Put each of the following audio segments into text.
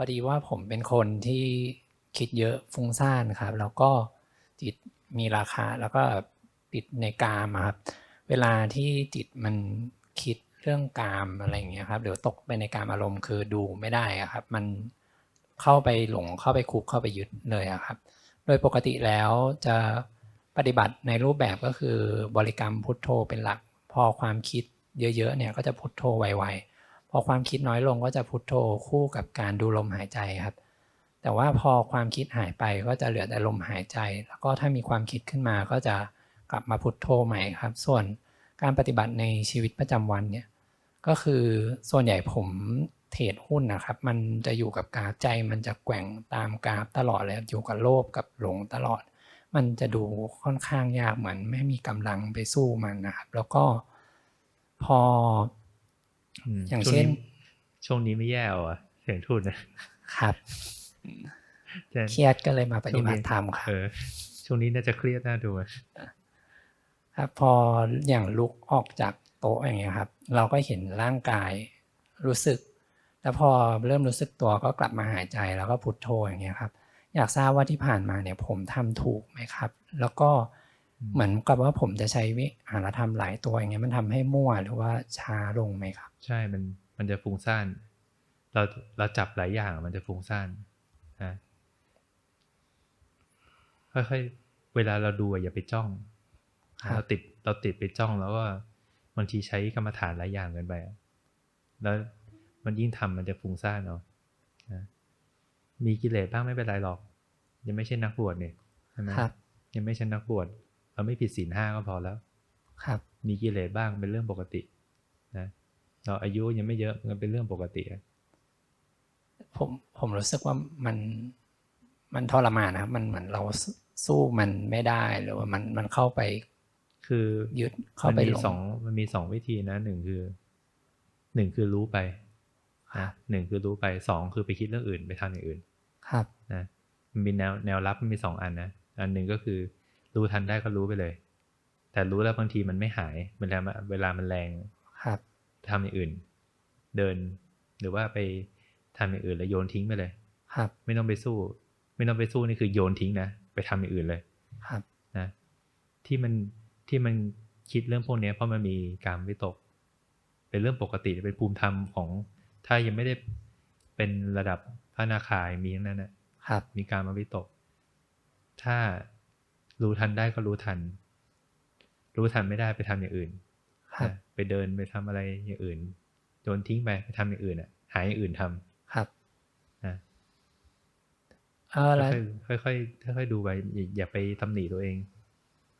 อดีว่าผมเป็นคนที่คิดเยอะฟุ้งซ่านครับ แล้วก็จิตมีราคาแล้วก็ติดในกามครับ เวลาที่จิตมันคิดเรื่องกามอะไรอย่างเงี้ยครับเดี๋ยวตกไปในกามอารมณ์คือดูไม่ได้ครับ มันเข้าไปหลงเข้าไปคุกเข้าไปยึดเลยครับ โดยปกติแล้วจะปฏิบัติในรูปแบบก็คือบริกรรมพุทโธเป็นหลัก พอความคิดเยอะๆเนี่ยก็จะพุทโธไวๆ พอความคิดน้อยลงก็จะพุทโธคู่กับการดูลมหายใจครับ แต่ว่าพอความคิดหายไปก็จะเหลือแต่ลมหายใจ แล้วก็ถ้ามีความคิดขึ้นมาก็จะกลับมาพุทโธใหม่ครับ ส่วนการปฏิบัติในชีวิตประจำวันเนี่ยก็คือส่วนใหญ่ผมเทรดหุ้นนะครับ มันจะอยู่กับกราฟใจ มันจะแกว่งตามกราฟตลอดเลยอยู่กับโลภกับหลงตลอด มันจะดูค่อนข้างยากเหมือนไม่มีกำลังไปสู้มันนะครับ แล้วก็พอ อย่างช่วเช่น ช่วงนี้ไม่แย่อะเสียงทุนนะครับแต่เครียดก็เลยมาปฏิบัติธรรมครับเออช่วงนี้น่าจะเครียดน่าดูอะครับพออย่างลุกออกจากโต๊ะอย่างเงี้ยครับ เราก็เห็นร่างกายรู้สึก แล้วพอเริ่มรู้สึกตัวก็กลับมาหายใจแล้วก็พุทโธอย่างเงี้ยครับ อยากทราบว่าที่ผ่านมาเนี่ยผมทำถูกไหมครับ แล้วก็ เหมือนกับว่าผมจะใช้วิหารธรรมหลายตัวอย่างเงี้ยมันทำให้มั่วหรือว่าช้าลงไหมครับ ใช่มันมันจะฟุ้งซ่านเราเราจับหลายอย่างมันจะฟุ้งซ่านนะค่อยๆเวลาเราดูอะอย่าไปจ้องครับเราติดเราติดไปจ้องแล้วก็บางทีใช้กรรมฐานหลายอย่างเกินไปอะแล้วมันยิ่งทำมันจะฟุ้งซ่านเอานะมีกิเลสบ้างไม่เป็นไรหรอก ยังไม่ใช่นักบวชเนี่ยใช่ไหมครับยังไม่ใช่นักบวช เราไม่ผิดศีลห้าก็พอแล้ว ครับ มีกิเลสบ้างเป็นเรื่องปกตินะเราอายุยังไม่เยอะมันเป็นเรื่องปกติอะผมผมรู้สึกว่ามันมันทรมานนะครับมันเหมือนเราสู้มันไม่ได้หรือว่ามันมันเข้าไป คือยึดเข้ามันไปมีหลงสองมันมีสองวิธีนะหนึ่งคือหนึ่งคือรู้ไปครันะบหนึ่งคือรู้ไปสองคือไปคิดเรื่องอื่นไปทำอย่างอื่น ครับนะมันมีแนวแนวรับมันมีสองอันนะอันหนึ่งก็คือ รู้ทันได้ก็รู้ไปเลย แต่รู้แล้วบางทีมันไม่หายเวลามันเวลามันแรงครับทำอย่างอื่น เดิน หรือว่าไปทำอย่างอื่นแล้วโยนทิ้งไปเลย ครับ ไม่ต้องไปสู้ ไม่ต้องไปสู้นี่คือโยนทิ้งนะไปทำอย่างอื่นเลย ครับนะ ที่มันที่มันคิดเรื่องพวกเนี้ยเพราะมันมีการวิตก เป็นเรื่องปกติเป็นภูมิธรรมของ ถ้ายังไม่ได้เป็นระดับพระนาคายมีทั้งนั้นนะครับ มีการมาวิตก ถ้า รู้ทันได้ก็รู้ทัน รู้ทันไม่ได้ไปทำอย่างอื่นครับนะไปเดินไปทำอะไรอย่างอื่นโยนทิ้งไปไปทำอย่างอื่นอะ หาอย่างอื่นทำครับนะเออแล้วค่อยๆค่อยๆค่อยๆดูไปอย่าอย่าไปตำหนิตัวเอง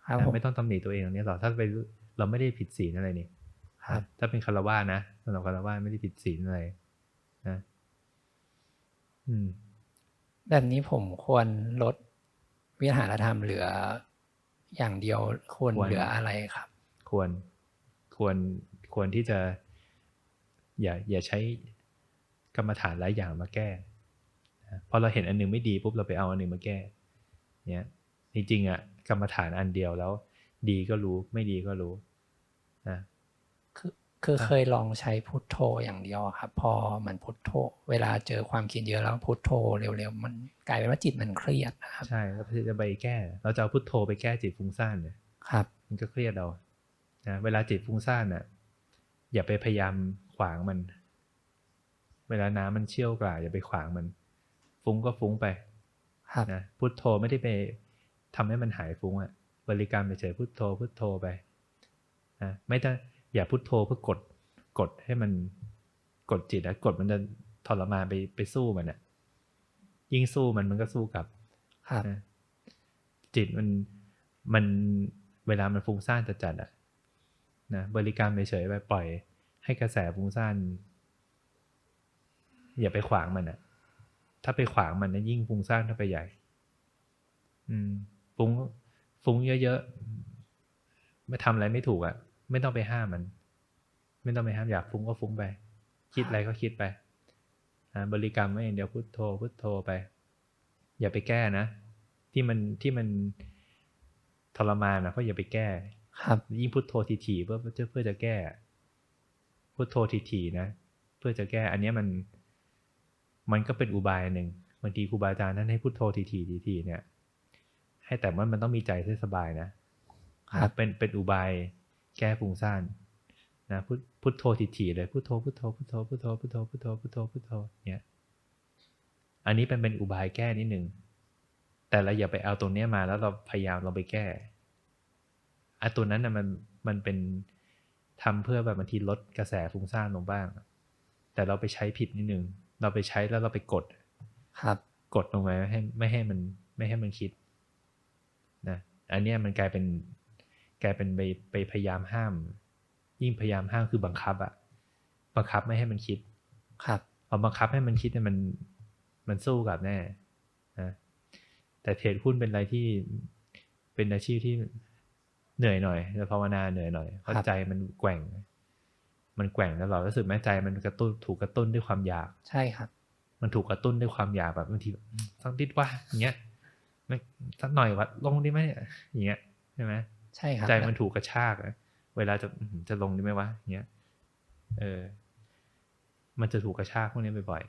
ครับนะผมไม่ต้องตำหนิตัวเองตรงนี้หรอกถ้าไปเราไม่ได้ผิดศีลอะไรนี่ครับถ้าเป็นคารวะนะสำหรับคารวะไม่ได้ผิดศีลอะไรนะอืม แบบนี้ผมควรลด วิหารธรรมเหลืออย่างเดียวควรควรเหลืออะไรครับ ควรควรควรที่จะ อย่า อย่าใช้กรรมฐานหลายอย่างมาแก้นะพอเราเห็นอันหนึงไม่ดีปุ๊บเราไปเอาอันหนึงมาแก้ เนี่ยจริงๆอะกรรมฐานอันเดียวแล้ว ดีก็รู้ไม่ดีก็รู้นะ คือคือครับเคยลองใช้พุทโธอย่างเดียวอะครับ พอมันพุทโธ เวลาเจอความคิดเยอะแล้วพุทโธเร็วๆ มันกลายเป็นว่าจิตมันเครียดนะครับใช่แล้วจะไปแก้ เราจะเอาพุทโธไปแก้จิตฟุ้งซ่านเนี่ยครับ มันก็เครียดเอานะเวลาจิตฟุ้งซ่านน่ะอย่าไปพยายามขวางมัน เวลาน้ำมันเชี่ยวกราอย่าไปขวางมัน ฟุ้งก็ฟุ้งไปครับนะพุทโธไม่ได้ไปทำให้มันหายฟุ้งอะบริกรรมไปเฉยพุทโธพุทโธไปนะไม่ต้อง อย่าพุทโธเพื่อกดกดให้มันกดจิตนะกดมันจะทรมานไปไปสู้มันอะยิ่งสู้มันมันก็สู้กลับครับนะจิตมันมันเวลามันฟุ้งซ่านจัดๆอะนะบริกรรมเฉยๆไปปล่อย ให้กระแสฟุ้งซ่านอย่าไปขวางมันอะถ้าไปขวางมันนะยิ่งฟุ้งซ่านเข้าไปใหญ่ อืมฟุ้งฟุ้งเยอะๆไม่ทำอะไรไม่ถูกอะ ไม่ต้องไปห้ามมัน ไม่ต้องไปห้ามอยากฟุ้งก็ฟุ้งไป คิดอะไรก็คิดไปนะบริกรรมไว้อย่างเดียวพุทโธพุทโธไป อย่าไปแก้นะ ที่มันที่มันทรมานนะก็อย่าไปแก้ ครับ ยิ่งพุทโธทีๆเพื่อเพื่อเพื่อจะแก้ พุทโธทีๆนะ เพื่อจะแก้ อันเนี้ยมัน มันก็เป็นอุบายหนึ่งบางทีครูบาอาจารย์ท่านให้พุทโธทีทีทีทีเนี่ย ให้แต่ว่ามันต้องมีใจที่สบายนะครับเป็นเป็นอุบาย แก้ฟุ้งซ่านนะพุทพุทโธทีทีเลยพุทโธพุทโธพุทโธพุทโธพุทโธพุทโธพุทโธพุทโธเนี่ยอันนี้เป็นเป็นอุบายแก้นิดหนึ่งแต่เราอย่าไปเอาตรงเนี้ยมาแล้วเราพยายามเราไปแก้ไอ้ตัวนั้นนะมันมันเป็นทำเพื่อแบบบางทีลดกระแสฟุ้งซ่านลงบ้าง แต่เราไปใช้ผิดนิดนึง เราไปใช้แล้วเราไปกด ครับ กดลงไปไม่ให้ไม่ให้มันไม่ให้มันคิดนะอันเนี้ยมันกลายเป็น กลายเป็นไปไปพยายามห้าม ยิ่งพยายามห้ามคือบังคับอะบังคับไม่ให้มันคิด ครับพอบังคับให้มันคิดเนี่ยมันมันสู้กับแน่นะแต่เทรดหุ้นเป็นอะไรที่เป็นอาชีพที่เหนื่อยหน่อยแต่ภาวนาเหนื่อยหน่อยเพราะใจมันแกว่ง มันแกว่งตลอดรู้สึกไหมใจมันกระตุ้นถูกกระตุ้นด้วยความอยาก ใช่ครับ มันถูกกระตุ้นด้วยความอยากแบบบางทีแบบสักนิดว่าอย่างเงี้ยไม่สักหน่อยว่าลงได้ไหมเนี่ยอย่างเงี้ยใช่ไหม ใช่ครับใจมันถูกกระชากอะเวลาจะอื้อหือจะลงได้ไหมวะอย่างเงี้ยเออ มันจะถูกกระชากพวกนี้บ่อย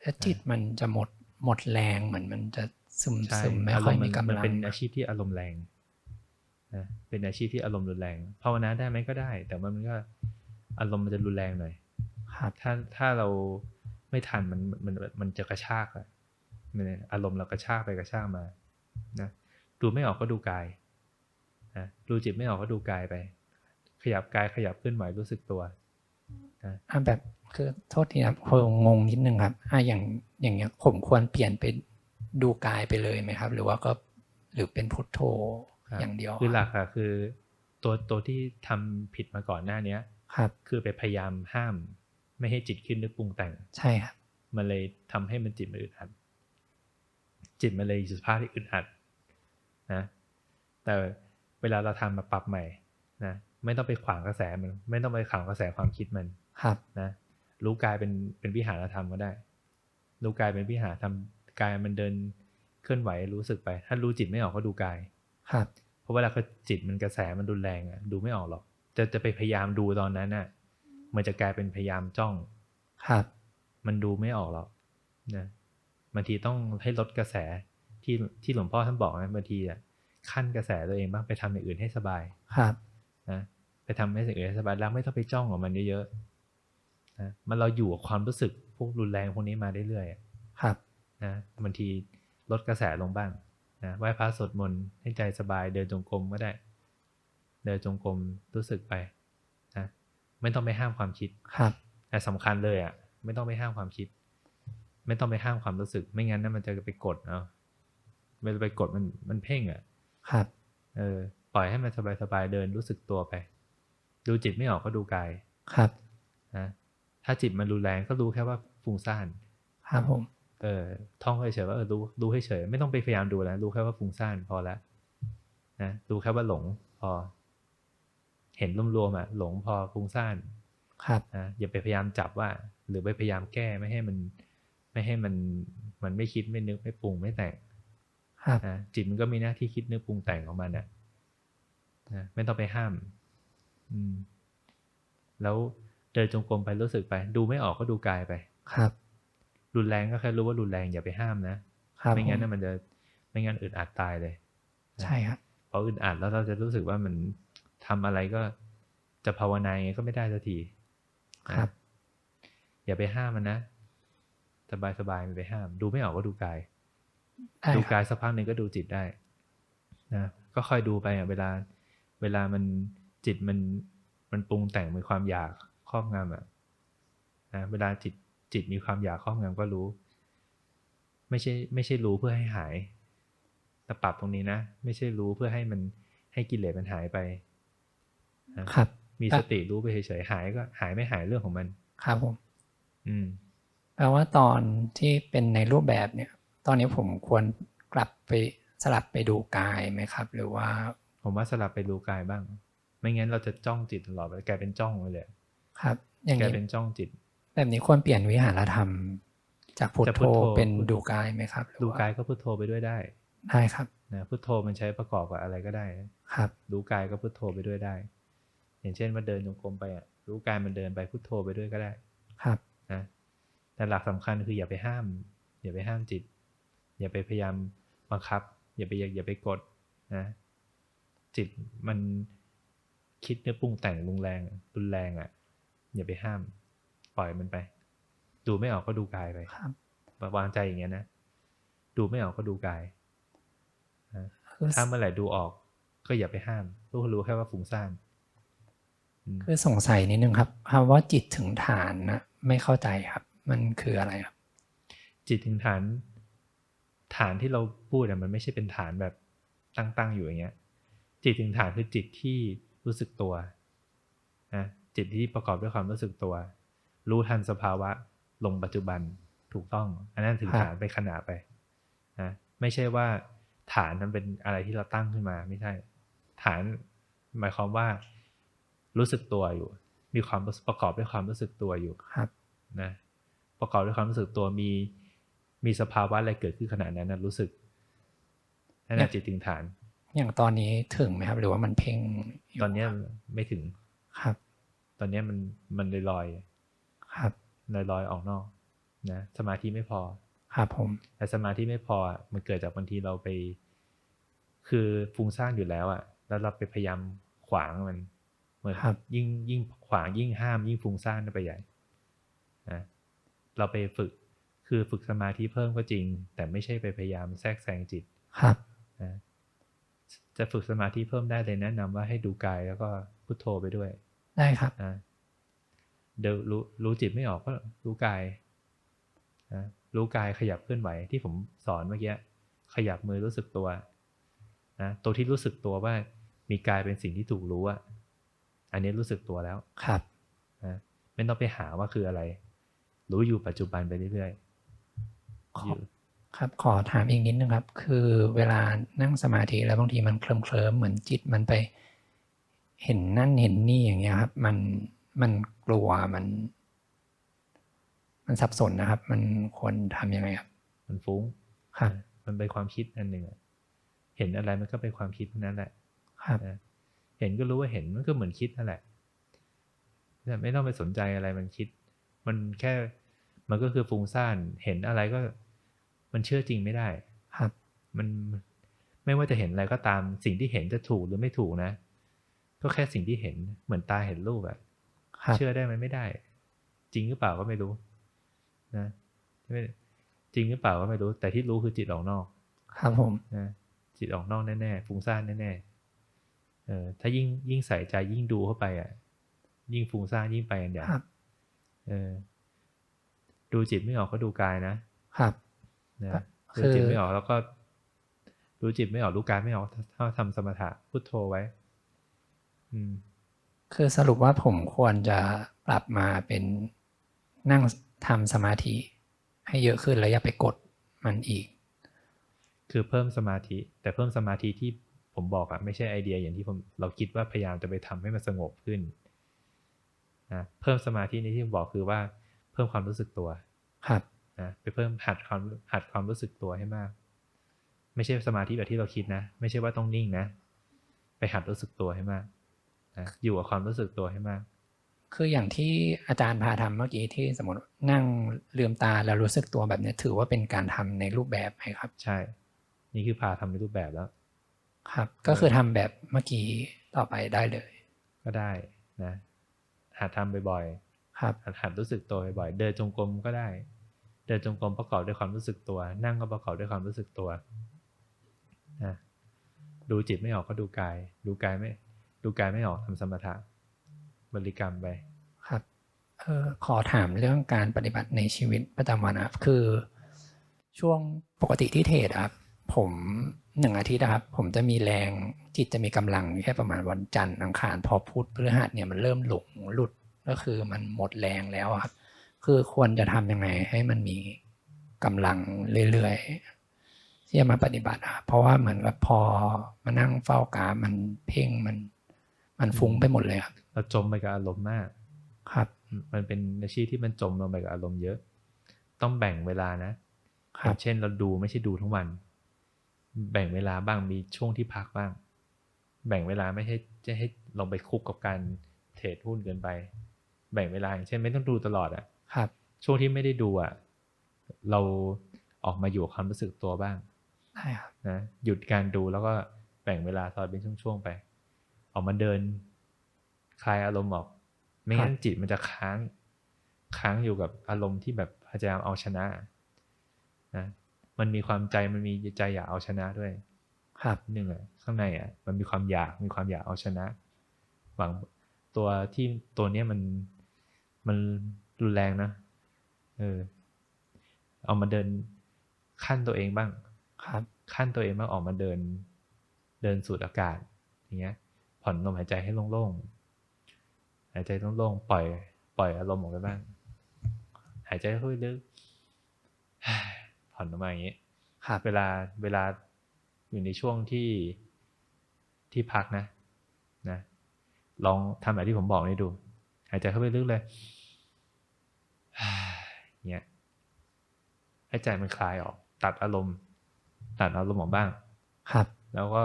แล้วจิตมันจะหมดหมดแรงเหมือนมันจะซึมๆใช่ซึมไม่อารค่อยมณ์มีมันกำมันลังเป็นอาชีพที่อารมณ์แรงนะเป็นอาชีพที่อารมณ์รุนแรงภาวนาได้ไหมก็ได้ แต่ว่ามันก็อารมณ์มันจะรุนแรงหน่อยครับถ้าถ้าเราไม่ทันมันมันมันจะกระชากอะมันอารมณ์เรากระชากไปกระชากมานะดูไม่ออกก็ดูกาย นะดูจิตไม่ออกก็ดูกายไป ขยับกายขยับเคลื่อนไหวรู้สึกตัวนะอะแบบคือโทษทีครับผมงงนิดนึงครับอะอย่างอย่างเงี้ยผมควรเปลี่ยนไปดูกายไปเลยไหมครับ หรือว่าก็หรือเป็นพุทโธครับอย่างเดียวคือหลักอะคือ ตัวตัวที่ทำผิดมาก่อนหน้าเนี้ย ครับ คือไปพยายามห้าม ไม่ให้จิตขึ้นนึกปรุงแต่ง ใช่ครับมันเลยทำให้มันจิตมันอึดอัดจิตมันเลยอยู่สภาพที่อึดอัดนะแต่ เวลาเราทำมาปรับใหม่นะไม่ต้องไปขวางกระแสมัน ไม่ต้องไปขวางกระแสความคิดมันครับนะรู้กายเป็นเป็นวิหารธรรมก็ได้ รู้กายเป็นวิหารธรรมกายมันเดินเคลื่อนไหวรู้สึกไป ถ้ารู้จิตไม่ออกก็ดูกาย ครับ เพราะเวลาเขาจิตมันกระแสมันรุนแรงอะดูไม่ออกหรอก จะจะไปพยายามดูตอนนั้นน่ะ มันจะกลายเป็นพยายามจ้อง ครับ มันดูไม่ออกหรอกนะบางทีต้องให้ลดกระแสที่ที่หลวงพ่อท่านบอกนะบางทีอะ ขั้นกระแสตัวเองบ้างไปทำอย่างอื่นให้สบายครับนะไปทำให้สิ่งอื่นให้สบายแล้วไม่ต้องไปจ้องกับมันเยอะๆนะมันเราอยู่กับความรู้สึกพวกรุนแรงพวกนี้มาเรื่อยๆอะครับนะบางทีลดกระแสลงบ้างนะไหว้พระสวดมนต์ให้ใจสบายเดินจงกรมก็ได้ เดินจงกรมรู้สึกไปนะไม่ต้องไปห้ามความคิดครับแต่สำคัญเลยอะ ไม่ต้องไปห้ามความคิด ไม่ต้องไปห้ามความรู้สึก ไม่งั้นนะมันจะไปกดเอาเวลาไปกดมันมันเพ่งอะ ครับ เออ ปล่อยให้มันสบายๆเดินรู้สึกตัวไป ดูจิตไม่ออกก็ดูกาย ครับนะถ้าจิตมันรุนแรงก็รู้แค่ว่าฟุ้งซ่าน ครับผม เออ ท่องเฉยๆว่าเออรู้รู้ให้เฉย ไม่ต้องไปพยายามดูแล้วรู้แค่ว่าฟุ้งซ่านพอแล้วนะดูแค่ว่าหลงพอ เห็นรวมๆอะหลงพอฟุ้งซ่าน ครับนะอย่าไปพยายามจับว่า หรือไปพยายามแก้ไม่ให้มัน ไม่ให้มันมันไม่คิดไม่นึกไม่ปรุงไม่แต่งครับ นะจิตมันก็มีหน้าที่คิดนึกปรุงแต่งของมันนะนะไม่ต้องไปห้าม อืม แล้วเดินจงกรมไปรู้สึกไป ดูไม่ออกก็ดูกายไป ครับ รุนแรงก็แค่รู้ว่ารุนแรงอย่าไปห้ามนะครับไม่งั้นผนะมันจะไม่งั้นอึดอัดตายเลยนะใช่ครับพออึดอัดแล้วเราจะรู้สึกว่ามันทำอะไรก็จะภาวนายังไงก็ไม่ได้สักทีครับ อย่าไปห้ามมันนะสบายสบายๆไม่ไปห้าม ดูไม่ออกก็ดูกายได้ดูครับกายสักพักหนึ่งก็ดูจิตได้นะก็ค่อยดูไปอะเวลา เวลามันจิตมันมันปรุงแต่งมีความอยากครอบงำอะนะเวลาจิตจิตมีความอยากครอบงำก็รู้ ไม่ใช่ไม่ใช่รู้เพื่อให้หายแต่ปรับตรงนี้นะ ไม่ใช่รู้เพื่อให้มันให้กิเลสมันหายไปนะครับ มีครัสบติรู้ไปเฉยๆหายก็หายไม่หายเรื่องของมัน ครับผม อืมแปลว่าตอนที่เป็นในรูปแบบเนี่ย ตอนนี้ผมควรกลับไปสลับไปดูกายไหมครับ หรือว่า ผมว่าสลับไปดูกายบ้าง ไม่งั้นเราจะจ้องจิตตลอดไปกลายเป็นจ้องไปเลย ครับ อย่างกลายนี้เป็นจ้องจิต แบบนี้ควรเปลี่ยนวิหารธรรม จากพุทจากโธพุทโธเป็นดูกายไหมครับหรือดูว่กายก็พุทโธไปด้วยได้ ได้ครับนะพุทโธมันใช้ประกอบกับอะไรก็ได้นะครับ ดูกายก็พุทโธไปด้วยได้ อย่างเช่นว่าเดินจงกรมไปอะรู้กายมันเดินไปพุทโธไปด้วยก็ได้ ครับนะแต่หลักสำคัญคืออย่าไปห้าม อย่าไปห้ามจิต อย่าไปพยายามบังคับ อย่าไปอย่าไปกดนะจิตมันคิดเนื้อปรุงแต่งรุนแรงรุนแรงอะ อย่าไปห้าม ปล่อยมันไป ดูไม่ออกก็ดูกายไปครับวางใจอย่างเงี้ยนะดูไม่ออกก็ดูกายนะคือถ้าเมื่อไหร่ดูออกก็อย่าไปห้าม รู้รู้แค่ว่าฟุ้งซ่านอืมคือสงสัยนิดนึงครับคำว่าจิตถึงฐานนะไม่เข้าใจครับ มันคืออะไรครับ จิตถึงฐาน ฐานที่เราพูดอะมันไม่ใช่เป็นฐานแบบตั้งๆอยู่อย่างเงี้ย จิตถึงฐานคือจิตที่รู้สึกตัวนะจิตที่ประกอบด้วยความรู้สึกตัว รู้ทันสภาวะลงปัจจุบันถูกต้อง อันนั้นถึงครับฐานไปขนาดไปนะไม่ใช่ว่าฐานนั้นเป็นอะไรที่เราตั้งขึ้นมาไม่ใช่ ฐานหมายความว่ารู้สึกตัวอยู่ มีความประกอบด้วยความรู้สึกตัวอยู่ครับนะประกอบด้วยความรู้สึกตัวมี มีสภาวะอะไรเกิดขึ้นขณะนั้นนะรู้สึกนั่นแหละจิตถึงฐาน อย่างตอนนี้ถึงไหมครับ หรือว่ามันเพ่งยู่ตอนเนี้ยไม่ถึงครับ ตอนเนี้ยมันมันลอยลอยครับลอยลอยๆออกนอก นะสมาธิไม่พอครับผมแต่สมาธิไม่พออะมันเกิดจากบางทีเราไป คือฟุ้งซ่านอยู่แล้วอะ แล้วเราไปพยายามขวางมันเหมือนครับยิ่งยิ่งขวางยิ่งห้าม ยิ่งฟุ้งซ่านไปใหญ่นะเราไปฝึก คือฝึกสมาธิเพิ่มก็จริง แต่ไม่ใช่ไปพยายามแทรกแซงจิตครับนะจะฝึกสมาธิเพิ่มได้เลยแนะนำว่าให้ดูกายแล้วก็พุทโธไปด้วย ได้ครับนะเดี๋ยวรู้รู้จิตไม่ออกก็รู้กายนะรู้กายขยับเคลื่อนไหวที่ผมสอนเมื่อกี้ขยับมือรู้สึกตัวนะตัวที่รู้สึกตัวว่ามีกายเป็นสิ่งที่ถูกรู้อะอันนี้รู้สึกตัวแล้วครับนะไม่ต้องไปหาว่าคืออะไร รู้อยู่ปัจจุบันไปเรื่อยขๆ ออยู่ครับขอถามอีกนิดนึงครับ คือเวลานั่งสมาธิแล้วบางทีมันเคลิ้มเคลิมๆเหมือนจิตมันไป เห็นนั่นเห็นนี่อย่างเงี้ยครับ มันมันกลัวมัน มันสับสนนะครับ มันควรทำยังไงครับ มันฟุ้งครับมันเป็นความคิดอันหนึ่งอะเห็นอะไรมันก็เป็นความคิดทั้งนั้นแหละ ครับนะเห็นก็รู้ว่าเห็นมันก็เหมือนคิดนั่นแหละเนี่ยไม่ต้องไปสนใจอะไรมันคิด มันแค่มันก็คือฟุ้งซ่านเห็นอะไรก็ มันเชื่อจริงไม่ได้ครับ มันไม่ว่าจะเห็นอะไรก็ตามสิ่งที่เห็นจะถูกหรือไม่ถูกนะ ก็แค่สิ่งที่เห็นเหมือนตาเห็นรูปอะครับเชื่อได้ไหมไม่ได้ จริงหรือเปล่าก็ไม่รู้ นะไม่จริงหรือเปล่าก็ไม่รู้ แต่ที่รู้คือจิตออกนอก ครับผมนะจิตออกนอกแน่ๆฟุ้งซ่านแน่ๆเออถ้ายิ่งยิ่งใส่ใจยิ่งดูเข้าไปอะ ยิ่งฟุ้งซ่านยิ่งไปกันใหญ่ครับเออดูจิตไม่ออกก็ดูกายนะครับ นะครับคือดูจิตไม่ออกแล้วก็ดูจิตไม่ออกรู้กายไม่ออกถ้าทำสมถะพุทโธไว้ อืม คือสรุปว่าผมควรจะปรับมาเป็นนั่งทำสมาธิ ให้เยอะขึ้นแล้วอย่าไปกดมันอีก คือเพิ่มสมาธิ แต่เพิ่มสมาธิที่ผมบอกอะไม่ใช่ไอเดียอย่างที่ผมเราคิดว่าพยายามจะไปทำให้มันสงบขึ้นนะเพิ่มสมาธิในที่ผมบอกคือว่า เพิ่มความรู้สึกตัว ครับ นะไปเพิ่มหัดความหัดความรู้สึกตัวให้มาก ไม่ใช่สมาธิแบบที่เราคิดนะ ไม่ใช่ว่าต้องนิ่งนะ ไปหัดรู้สึกตัวให้มากนะอยู่กับความรู้สึกตัวให้มาก คืออย่างที่อาจารย์พาทำเมื่อกี้ที่สมมตินั่งลืมตาแล้วรู้สึกตัวแบบเนี้ยถือว่าเป็นการทำในรูปแบบไหมครับ ใช่ นี่คือพาทำในรูปแบบแล้ว ครับ ก็คือทำแบบเมื่อกี้ต่อไปได้เลย ก็ได้นะหัดทำบ่อยๆ ครับหัดหัดรู้สึกตัวบ่อยๆ เดินจงกรมก็ได้ เดินจงกรมประกอบด้วยความรู้สึกตัว นั่งก็ประกอบด้วยความรู้สึกตัวนะดูจิตไม่ออกก็ดูกาย ดูกายไม่ ดูกายไม่ออกทำสมถะบริกรรมไปครับเออขอถามเรื่องการปฏิบัติในชีวิตประจำวันครับคือ ช่วงปกติที่เทรดอะครับ ผมหนึ่งอาทิตย์นะครับ ผมจะมีแรงจิตจะมีกำลังแค่ประมาณวันจันทร์อังคารพอพุธพฤหัสเนี่ยมันเริ่มหลงหลุดก็คือมันหมดแรงแล้วครับ คือควรจะทำยังไงให้มันมีกำลังเรื่อยๆที่จะมาปฏิบัติอะครับเพราะว่าเหมือนกับพอมานั่งเฝ้ากราฟมันเพ่งมัน มันฟุ้งไปหมดเลยครับเราจมไปกับอารมณ์มาก ครับ มันเป็นอาชีพที่มันจมลงไปกับอารมณ์เยอะ ต้องแบ่งเวลานะคอรับย่างเช่นเราดูไม่ใช่ดูทั้งวัน แบ่งเวลาบ้างมีช่วงที่พักบ้าง แบ่งเวลาไม่ใช่จะให้ลงไปคุกกับการเทรดหุ้นเกินไป แบ่งเวลาอย่างเช่นไม่ต้องดูตลอดอะ ครับ ช่วงที่ไม่ได้ดูอะเราออกมาอยู่กับความรู้สึกตัวบ้างได้ครับนะหยุดการดูแล้วก็แบ่งเวลาซอยเป็นช่วงๆไป ออกมาเดิน คลายอารมณ์ออก ไม่งั้นจิตมันจะค้าง ค้างอยู่กับอารมณ์ที่แบบพยายามเอาชนะนะมันมีความใจมันมีใจอยากเอาชนะด้วย ครับนิดนึงอะข้างในอะ มันมีความอยากมีความอยากเอาชนะ หวังตัวที่ตัวเนี้ยมันมัน รุนแรงนะ เออ เอามาเดินขั้นตัวเองบ้าง ครับ ขั้นตัวเองบ้างออกมาเดิน เดินสูดอากาศ อย่างเงี้ย ผ่อนลมหายใจให้โล่งๆ หายใจโล่งๆ ปล่อย ปล่อยอารมณ์ออกไปบ้าง หายใจค่อยๆลึก ผ่อนออกมาอย่างงี้ครับเวลา เวลาอยู่ในช่วงที่ที่พักนะ นะ ลองทำแบบที่ผมบอกนี่ดู หายใจเข้าไปลึกเลย เงี้ยให้ใจมันคลายออก ตัดอารมณ์ ตัดอารมณ์ออกบ้าง ครับ แล้วก็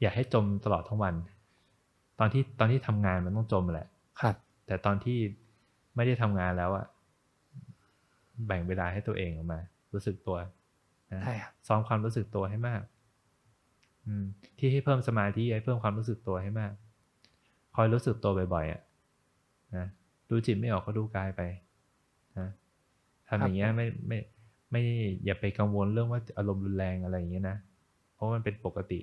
อย่าให้จมตลอดทั้งวัน ตอนที่ตอนที่ทำงานมันต้องจมแหละ ครับ แต่ตอนที่ไม่ได้ทำงานแล้วอะแบ่งเวลาให้ตัวเองออกมา รู้สึกตัวนะได้ครับซ้อมความรู้สึกตัวให้มาก อืม ที่ให้เพิ่มสมาธิให้เพิ่มความรู้สึกตัวให้มาก คอยรู้สึกตัวบ่อยๆอะนะ ดูจิตไม่ออกก็ดูกายไปนะทำอย่างเงี้ยไม่ไม่ไม่อย่าไปกังวลเรื่องว่าอารมณ์รุนแรงอะไรอย่างเงี้ยนะ เพราะมันเป็นปกติ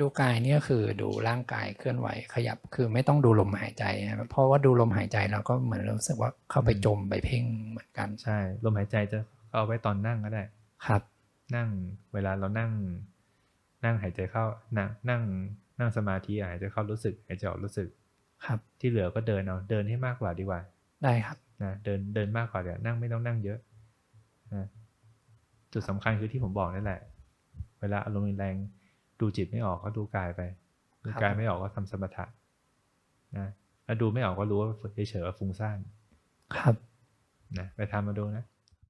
ดูกายเนี่ยคือดูร่างกายเคลื่อนไหวขยับคือไม่ต้องดูลมหายใจนะครับเพราะว่าดูลมหายใจเราก็เหมือนรู้สึกว่าเข้าไปจมไปเพ่งเหมือนกันใช่ ลมหายใจจะเอาไว้ตอนนั่งก็ได้ ครับ นั่งเวลาเรานั่ง นั่งหายใจเข้านั่งนั่งนั่งสมาธิอะหายใจเข้ารู้สึกหายใจออกรู้สึก ครับ ที่เหลือก็เดินเอาเดินให้มากกว่าดีกว่า ได้ครับนะเดินเดินมากกว่าเดี๋ยวนั่งไม่ต้องนั่งเยอะนะจุดสำคัญคือที่ผมบอกนั่นแหละ เวลาอารมณ์รุนแรงดูจิตไม่ออกก็ดูกายไปดูครับกายไม่ออกก็ทำสมถะนะแล้วดูไม่ออกก็รู้ว่าเฉยๆว่าฟุ้งซ่านครับนะไปทำมาดูนะ